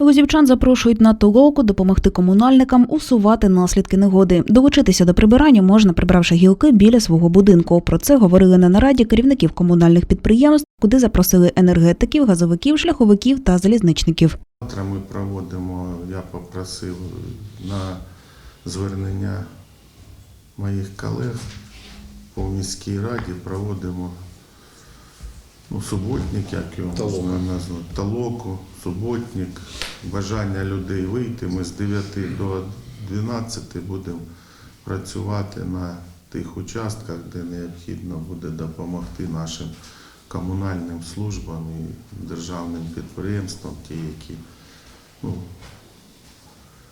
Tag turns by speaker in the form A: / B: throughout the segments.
A: Лозівчан запрошують на толоку допомогти комунальникам усувати наслідки негоди. Долучитися до прибирання можна, прибравши гілки біля свого будинку. Про це говорили на нараді керівників комунальних підприємств, куди запросили енергетиків, газовиків, шляховиків та залізничників.
B: Завтра ми проводимо, я попросив на звернення моїх колег по міській раді проводимо ну, суботник, як його
C: Толоку.
B: можна назвати, толоку, суботник, бажання людей вийти. Ми з 9 до 12 будемо працювати на тих участках, де необхідно буде допомогти нашим комунальним службам і державним підприємствам, ті, які ну,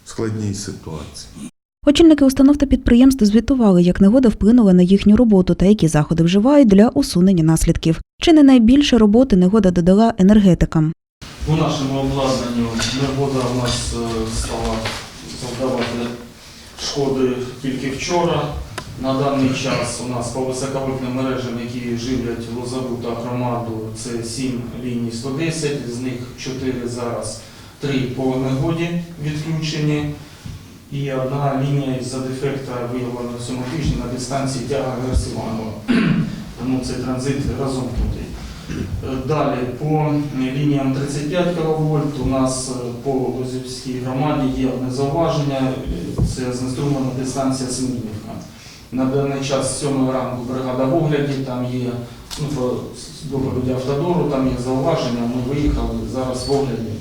B: в складній ситуації.
A: Очільники установ та підприємств звітували, як негода вплинула на їхню роботу та які заходи вживають для усунення наслідків. Чи не найбільше роботи негода додала енергетикам?
D: По нашому обладнанню негода у нас е, стала завдавати шкоди тільки вчора. На даний час у нас по високовольтним мережам, які живлять лозову та громаду, це 7 ліній 110, з них 4 зараз, 3 по негоді відключені. І одна лінія із-за дефекта виявлена в цьому тижні на дистанції тяга Герсиманова. Тому цей транзит розомкнутий. Е, Далі по лініям 35 кВт у нас е, по Лозівській громаді є одне зауваження, е, це знеструмлена дистанція Семенівка. На даний час з 7 ранку бригада в огляді, там є ну, доповіді автодору, там є зауваження, ми виїхали зараз в огляді.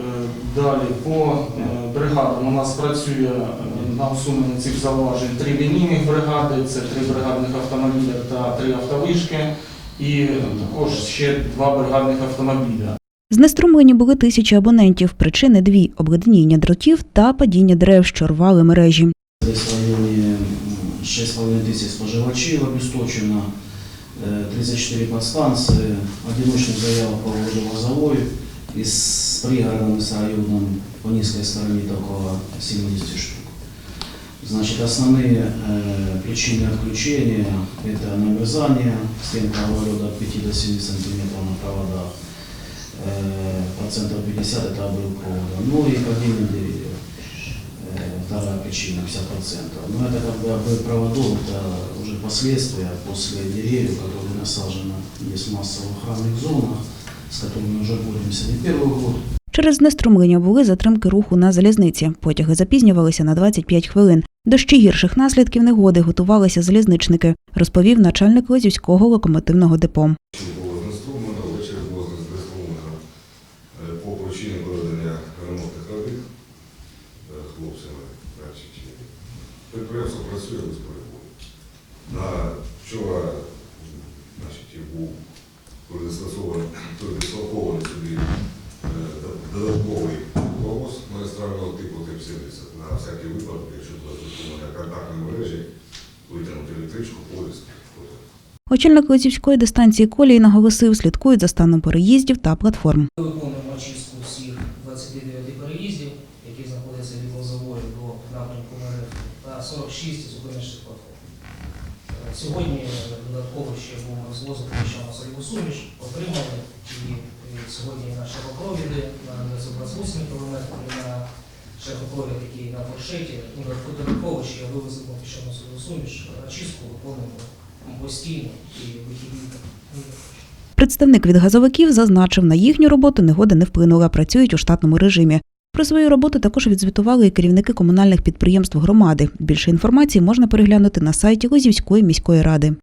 D: Е, Далі по е, бригадам у нас працює е, на усуненні цих зауважень три лінійних бригади, це три бригадних автомобіля та три автовишки, і також ще два бригадних автомобіля.
A: Знеструмлені були тисячі абонентів. Причини дві обледеніння дротів та падіння дерев, що рвали мережі.
C: Десь в районі 6,5 тисяч споживачів обісточено, е, 34 подстанції, одиночних заявок по водовозовой із пригородом і з районом по низькій стороні такого 70 штук. Значит, основные э, причины отключения – это намерзание, стенка льда от 5 до 7 сантиметров на проводах, э, процентов 50 – это обрыв провода, ну и падение деревьев. Э, Вторая причина – 50%. Но это как бы обрыв проводов, это уже последствия после деревьев, которые насажены здесь в массовых охранных зонах, с которыми мы уже боремся не первый год.
A: Через знеструмлення були затримки руху на залізниці. Потяги запізнювалися на 25 хвилин. До ще гірших наслідків негоди готувалися залізничники, розповів начальник Лозівського локомотивного депо.
E: було знеструмлено, ввечері було знеструмлено е, по причині проведення ремонтних робіт е, хлопцями. Значить, підприємство працює без перебою. На вчора значить, і був передислокований ТИП-70 на всякий випадок, якщо буде знеструмлення контактної мережі, витягнути електричку, поїзд.
A: Очільник Лозівської дистанції колії наголосив, слідкують за станом переїздів та платформ.
F: Ми виконуємо очистку всіх 29 переїздів, які знаходяться від Лозової до напрямку МРФ, та 46 зупиночних платформ. Е, Сьогодні додатково ще був розвозок піщаного соліву суміш, отримали і е, сьогодні на широкопровіди на 928 км на широкопровід, який на фуршеті, ну, додатково ще вивеземо піщану соліву суміш, очистку виконуємо постійно і вихідні.
A: Представник від газовиків зазначив, на їхню роботу негода не вплинула, працюють у штатному режимі. Про свою роботу також відзвітували і керівники комунальних підприємств громади. Більше інформації можна переглянути на сайті Лозівської міської ради.